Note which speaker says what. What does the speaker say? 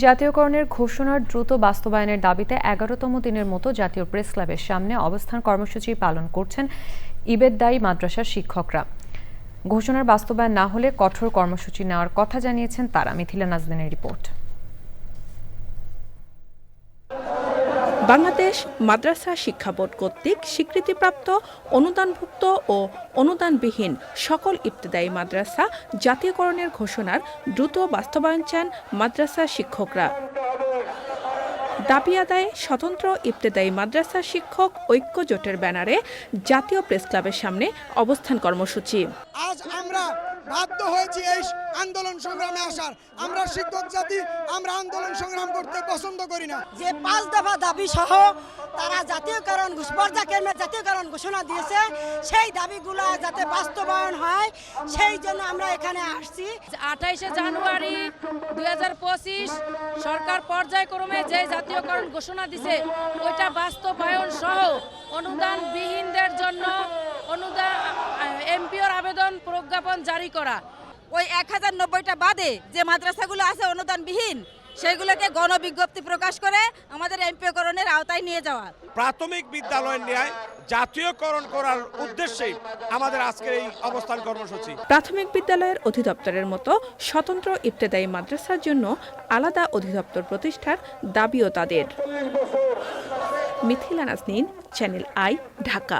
Speaker 1: জাতীয়করণের ঘোষণার দ্রুত বাস্তবায়নের দাবিতে এগারোতম দিনের মতো জাতীয় প্রেস ক্লাবের সামনে অবস্থান কর্মসূচি পালন করছেন ইবেদদায়ী মাদ্রাসার শিক্ষকরা। ঘোষণার বাস্তবায়ন না হলে কঠোর কর্মসূচি নেওয়ার কথা জানিয়েছেন তারা। মিথিলা নাজদিনের রিপোর্ট।
Speaker 2: বাংলাদেশ মাদ্রাসা শিক্ষা বোর্ড কর্তৃক স্বীকৃতিপ্রাপ্ত অনুদানভুক্ত ও অনুদানবিহীন সকল ইবতদায়ী মাদ্রাসা জাতীয়করণের ঘোষণার দ্রুত বাস্তবায়ন চান মাদ্রাসা শিক্ষকরা। দাবি আদায়ে স্বতন্ত্র ইবতেদায়ী মাদ্রাসা শিক্ষক ঐক্য জোটের ব্যানারে জাতীয় প্রেস ক্লাবের সামনে অবস্থান কর্মসূচি।
Speaker 3: আজ আমরা বাধ্য হয়েছি এই আন্দোলন সংগ্রামে আসার। আমরা শিক্ষক জাতি আমরা আন্দোলন সংগ্রাম করতে পছন্দ করি না।
Speaker 4: যে পাঁচ দফা দাবি সহ তারা জাতীয়করণ ঘোষ- পর্যায়ক্রমে জাতীয়করণ ঘোষণা দিয়েছে সেই দাবিগুলো যাতে বাস্তবায়ন হয় সেই জন্য আমরা এখানে আসছি।
Speaker 5: আঠাইশে জানুয়ারি দুই হাজার পঁচিশ সরকার পর্যায়ক্রমে যে জাতীয়করণ ঘোষণা দিছে ওইটা বাস্তবায়ন সহ অনুদানবিহীনদের জন্য প্রজ্ঞাপন জারি করা।
Speaker 6: ওই এক হাজার নব্বইটা বাদে যে মাদ্রাসাগুলো আছে অনুদানবিহীন সেগুলোকে গণবিজ্ঞপ্তি প্রকাশ করে আমাদের এমপিওকরণের আওতায় নিয়ে যাওয়া।
Speaker 7: প্রাথমিক বিদ্যালয়ের ন্যায় জাতীয়করণ করার উদ্দেশ্যেই আমাদের আজকের এই অবস্থান কর্মসূচি।
Speaker 2: প্রাথমিক বিদ্যালয়ের অধিদপ্তরের মতো স্বতন্ত্র ইবতেদায়ী মাদ্রাসার জন্য আলাদা অধিদপ্তর প্রতিষ্ঠার দাবিও তাদের। Mithila Naznin channel I Dhaka.